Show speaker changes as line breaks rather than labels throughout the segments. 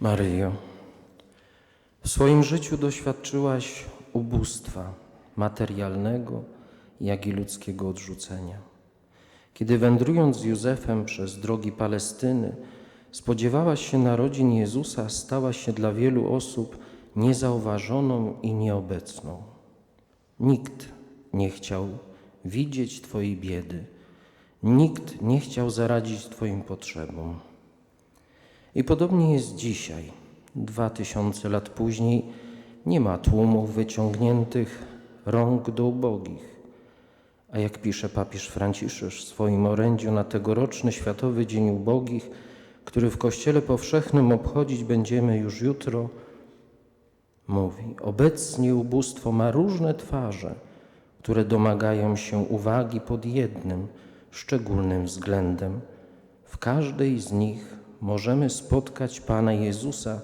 Maryjo, w swoim życiu doświadczyłaś ubóstwa materialnego, jak i ludzkiego odrzucenia. Kiedy wędrując z Józefem przez drogi Palestyny, spodziewałaś się narodzin Jezusa, stałaś się dla wielu osób niezauważoną i nieobecną. Nikt nie chciał widzieć Twojej biedy, nikt nie chciał zaradzić Twoim potrzebom. I podobnie jest dzisiaj, dwa tysiące lat później, nie ma tłumów wyciągniętych rąk do ubogich. A jak pisze papież Franciszek w swoim orędziu na tegoroczny Światowy Dzień Ubogich, który w Kościele Powszechnym obchodzić będziemy już jutro, mówi: Obecnie ubóstwo ma różne twarze, które domagają się uwagi pod jednym, szczególnym względem. W każdej z nich możemy spotkać Pana Jezusa,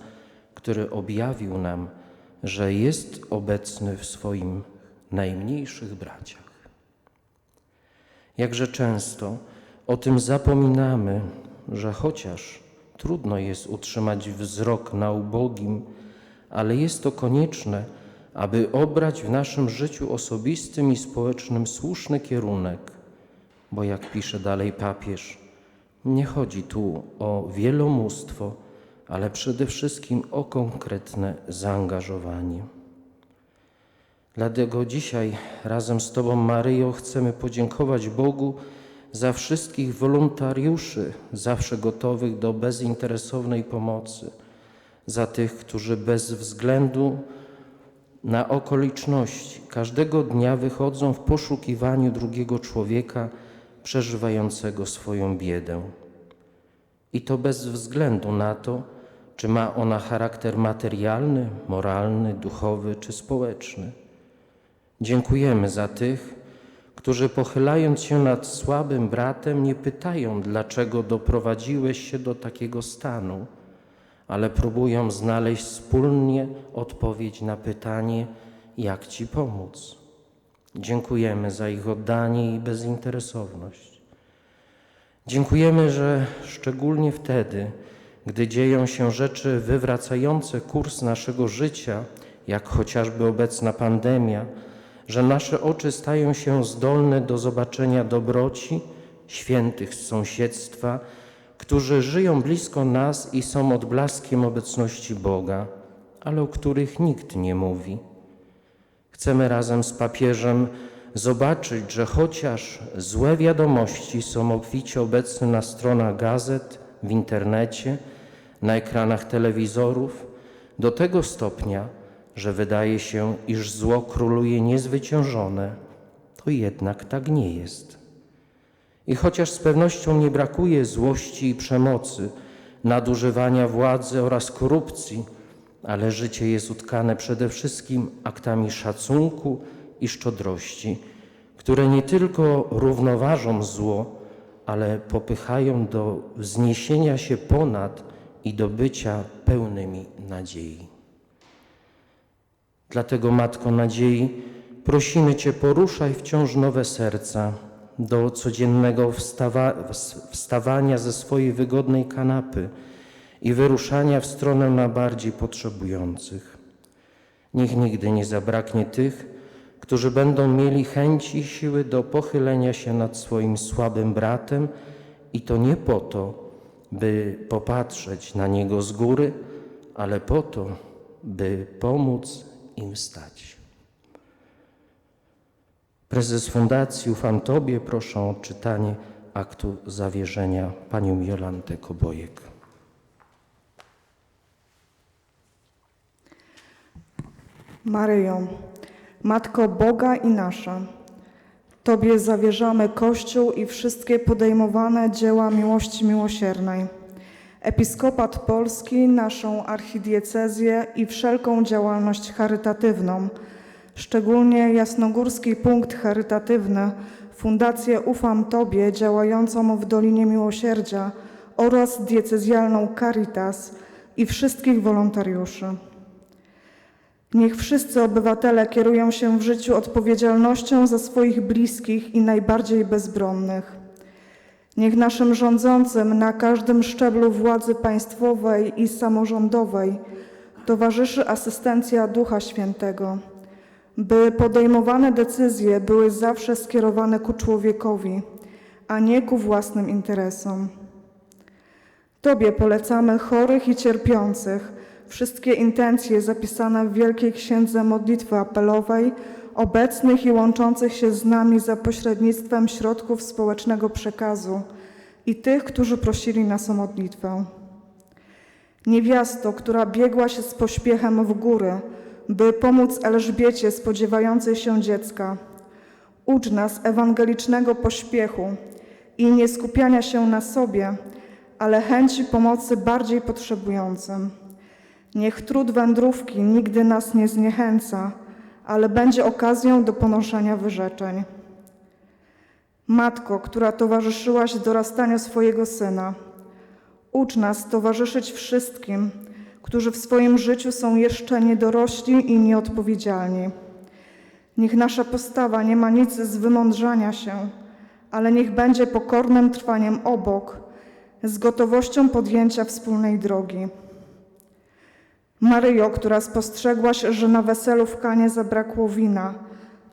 który objawił nam, że jest obecny w swoim najmniejszych braciach. Jakże często o tym zapominamy, że chociaż trudno jest utrzymać wzrok na ubogim, ale jest to konieczne, aby obrać w naszym życiu osobistym i społecznym słuszny kierunek, bo jak pisze dalej papież, nie chodzi tu o wielomóstwo, ale przede wszystkim o konkretne zaangażowanie. Dlatego dzisiaj razem z Tobą, Maryjo, chcemy podziękować Bogu za wszystkich wolontariuszy, zawsze gotowych do bezinteresownej pomocy, za tych, którzy bez względu na okoliczności każdego dnia wychodzą w poszukiwaniu drugiego człowieka przeżywającego swoją biedę. I to bez względu na to, czy ma ona charakter materialny, moralny, duchowy czy społeczny. Dziękujemy za tych, którzy pochylając się nad słabym bratem, nie pytają, dlaczego doprowadziłeś się do takiego stanu, ale próbują znaleźć wspólnie odpowiedź na pytanie, jak Ci pomóc. Dziękujemy za ich oddanie i bezinteresowność. Dziękujemy, że szczególnie wtedy, gdy dzieją się rzeczy wywracające kurs naszego życia, jak chociażby obecna pandemia, że nasze oczy stają się zdolne do zobaczenia dobroci świętych z sąsiedztwa, którzy żyją blisko nas i są odblaskiem obecności Boga, ale o których nikt nie mówi. Chcemy razem z papieżem zobaczyć, że chociaż złe wiadomości są obficie obecne na stronach gazet, w internecie, na ekranach telewizorów, do tego stopnia, że wydaje się, iż zło króluje niezwyciężone, to jednak tak nie jest. I chociaż z pewnością nie brakuje złości i przemocy, nadużywania władzy oraz korupcji, ale życie jest utkane przede wszystkim aktami szacunku i szczodrości, które nie tylko równoważą zło, ale popychają do wzniesienia się ponad i do bycia pełnymi nadziei. Dlatego, Matko Nadziei, prosimy Cię, poruszaj wciąż nowe serca do codziennego wstawa wstawania ze swojej wygodnej kanapy i wyruszania w stronę na bardziej potrzebujących. Niech nigdy nie zabraknie tych, którzy będą mieli chęci i siły do pochylenia się nad swoim słabym bratem i to nie po to, by popatrzeć na niego z góry, ale po to, by pomóc im stać. Prezes Fundacji Ufam Tobie proszę o odczytanie aktu zawierzenia panią Jolantę Kobojek.
Maryjo, Matko Boga i nasza, Tobie zawierzamy Kościół i wszystkie podejmowane dzieła miłości miłosiernej, Episkopat Polski, naszą archidiecezję i wszelką działalność charytatywną, szczególnie Jasnogórski Punkt Charytatywny, Fundację Ufam Tobie działającą w Dolinie Miłosierdzia oraz diecezjalną Caritas i wszystkich wolontariuszy. Niech wszyscy obywatele kierują się w życiu odpowiedzialnością za swoich bliskich i najbardziej bezbronnych. Niech naszym rządzącym na każdym szczeblu władzy państwowej i samorządowej towarzyszy asystencja Ducha Świętego, by podejmowane decyzje były zawsze skierowane ku człowiekowi, a nie ku własnym interesom. Tobie polecamy chorych i cierpiących, wszystkie intencje zapisane w Wielkiej Księdze Modlitwy Apelowej, obecnych i łączących się z nami za pośrednictwem środków społecznego przekazu i tych, którzy prosili nas o modlitwę. Niewiasto, która biegła się z pośpiechem w góry, by pomóc Elżbiecie spodziewającej się dziecka, ucz nas ewangelicznego pośpiechu i nie skupiania się na sobie, ale chęci pomocy bardziej potrzebującym. Niech trud wędrówki nigdy nas nie zniechęca, ale będzie okazją do ponoszenia wyrzeczeń. Matko, która towarzyszyłaś dorastaniu swojego syna, ucz nas towarzyszyć wszystkim, którzy w swoim życiu są jeszcze niedorośli i nieodpowiedzialni. Niech nasza postawa nie ma nic z wymądrzania się, ale niech będzie pokornym trwaniem obok, z gotowością podjęcia wspólnej drogi. Maryjo, która spostrzegłaś, że na weselu w Kanie zabrakło wina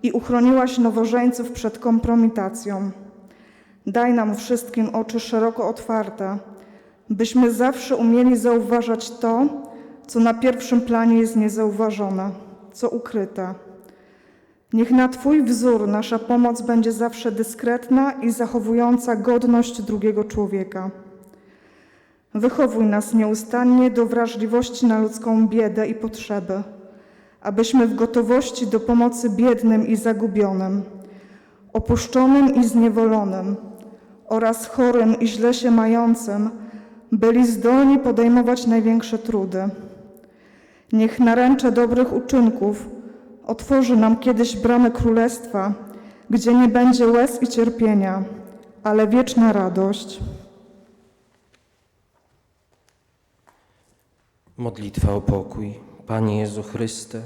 i uchroniłaś nowożeńców przed kompromitacją, daj nam wszystkim oczy szeroko otwarte, byśmy zawsze umieli zauważać to, co na pierwszym planie jest niezauważone, co ukryte. Niech na Twój wzór nasza pomoc będzie zawsze dyskretna i zachowująca godność drugiego człowieka. Wychowuj nas nieustannie do wrażliwości na ludzką biedę i potrzeby, abyśmy w gotowości do pomocy biednym i zagubionym, opuszczonym i zniewolonym oraz chorym i źle się mającym byli zdolni podejmować największe trudy. Niech naręcze dobrych uczynków otworzy nam kiedyś bramy królestwa, gdzie nie będzie łez i cierpienia, ale wieczna radość.
Modlitwa o pokój. Panie Jezu Chryste,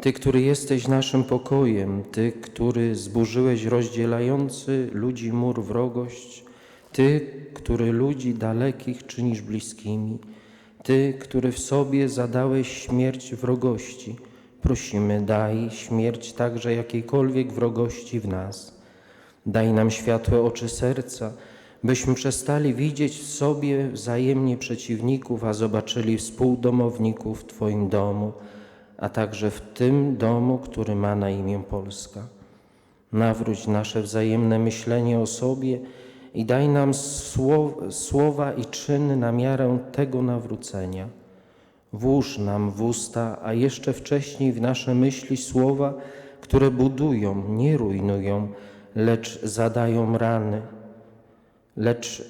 Ty, który jesteś naszym pokojem, Ty, który zburzyłeś rozdzielający ludzi mur wrogość, Ty, który ludzi dalekich czynisz bliskimi, Ty, który w sobie zadałeś śmierć wrogości, prosimy, daj śmierć także jakiejkolwiek wrogości w nas. Daj nam światłe oczy serca, byśmy przestali widzieć w sobie wzajemnie przeciwników, a zobaczyli współdomowników w Twoim domu, a także w tym domu, który ma na imię Polska. Nawróć nasze wzajemne myślenie o sobie i daj nam słow, słowa i czyny na miarę tego nawrócenia. Włóż nam w usta, a jeszcze wcześniej w nasze myśli słowa, które budują, nie rujnują, lecz zadają rany lecz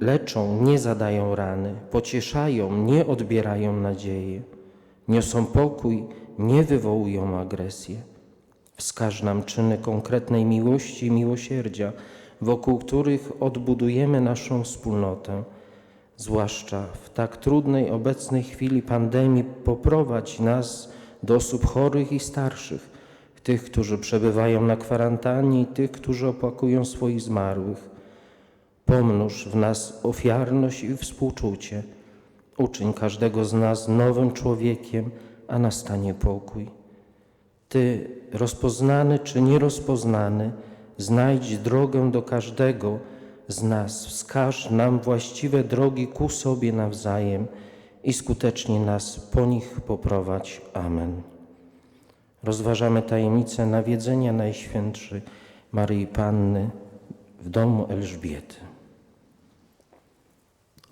leczą, nie zadają rany, pocieszają, nie odbierają nadzieję, niosą pokój, nie wywołują agresję. Wskaż nam czyny konkretnej miłości i miłosierdzia, wokół których odbudujemy naszą wspólnotę. Zwłaszcza w tak trudnej obecnej chwili pandemii poprowadź nas do osób chorych i starszych, tych, którzy przebywają na kwarantannie i tych, którzy opłakują swoich zmarłych. Pomnóż w nas ofiarność i współczucie. Uczyń każdego z nas nowym człowiekiem, a nastanie pokój. Ty, rozpoznany czy nierozpoznany, znajdź drogę do każdego z nas, wskaż nam właściwe drogi ku sobie nawzajem i skutecznie nas po nich poprowadź. Amen. Rozważamy tajemnicę nawiedzenia Najświętszej Maryi Panny w domu Elżbiety.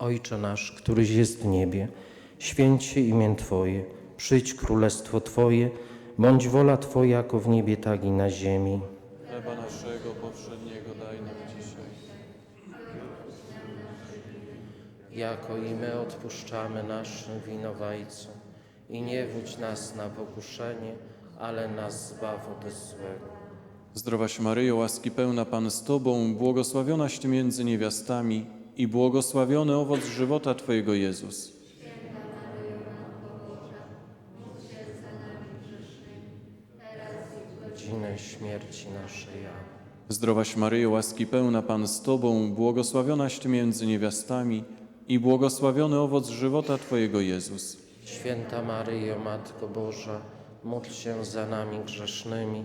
Ojcze nasz, któryś jest w niebie, święć się imię Twoje, przyjdź królestwo Twoje, bądź wola Twoja jako w niebie, tak i na ziemi.
Chleba naszego powszedniego daj nam dzisiaj.
Jako i my odpuszczamy naszym winowajcom. I nie wódź nas na pokuszenie, ale nas zbaw ode złego.
Zdrowaś Maryjo, łaski pełna Pan z Tobą, błogosławionaś Ty między niewiastami i błogosławiony owoc żywota Twojego Jezus.
godzinę śmierci naszej.
Zdrowaś Maryjo, łaski pełna Pan z Tobą, błogosławionaś Ty między niewiastami i błogosławiony owoc żywota Twojego Jezus.
Święta Maryjo, Matko Boża, módl się za nami grzesznymi,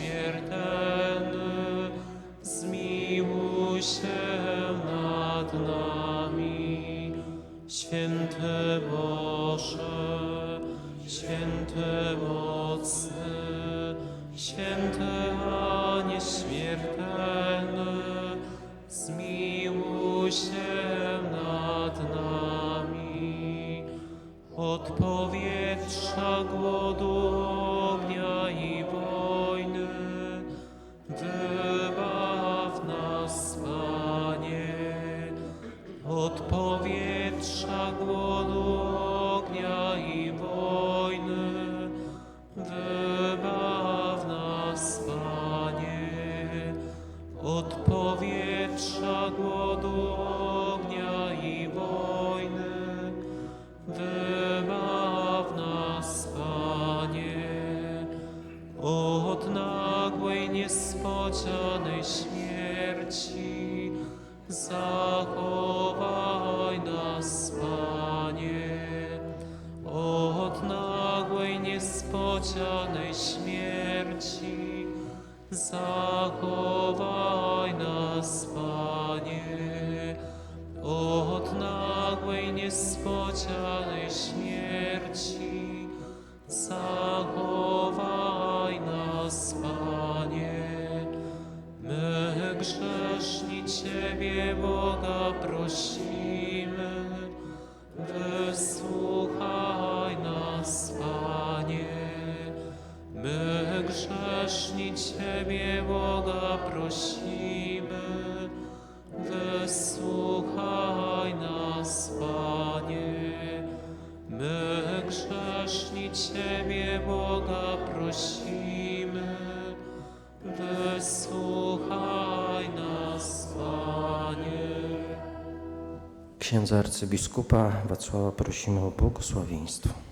Święty Boże, święty mocny, święty a nieśmiertelny, zmiłuj się nad nami. Od powietrza głodu, ognia i wojny, wybaw nas, Panie. Od powietrza głodu, zachowaj nas, Panie. Od nagłej, niespodzianej śmierci zachowaj nas, Panie. My grzeszni Ciebie, Boga, prosimy, wysłuchaj Ciebie, Boga, prosimy. Wysłuchaj nas, Panie. My grzeszni Ciebie, Boga, prosimy. Wysłuchaj nas, Panie.
Księdza arcybiskupa Wacława prosimy o błogosławieństwo.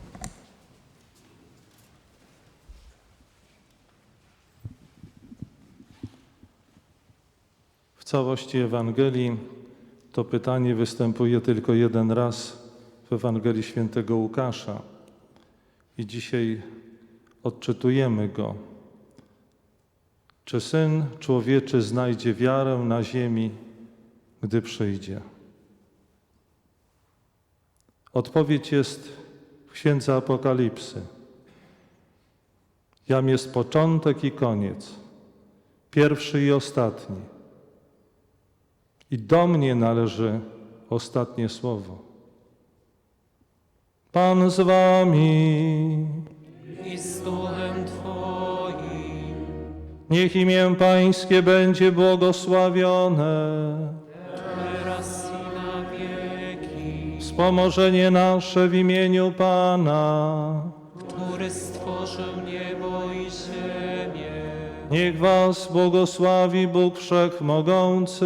Całości Ewangelii to pytanie występuje tylko jeden raz w Ewangelii świętego Łukasza. I dzisiaj odczytujemy go. Czy Syn Człowieczy znajdzie wiarę na ziemi, gdy przyjdzie? Odpowiedź jest w Księdze Apokalipsy. Jam jest początek i koniec, pierwszy i ostatni. I do mnie należy ostatnie słowo. Pan z wami,
i z duchem Twoim,
niech imię Pańskie będzie błogosławione.
teraz i na wieki,
Wspomożenie nasze w imieniu Pana.
który stworzył niebo i ziemię.
Niech was błogosławi Bóg Wszechmogący,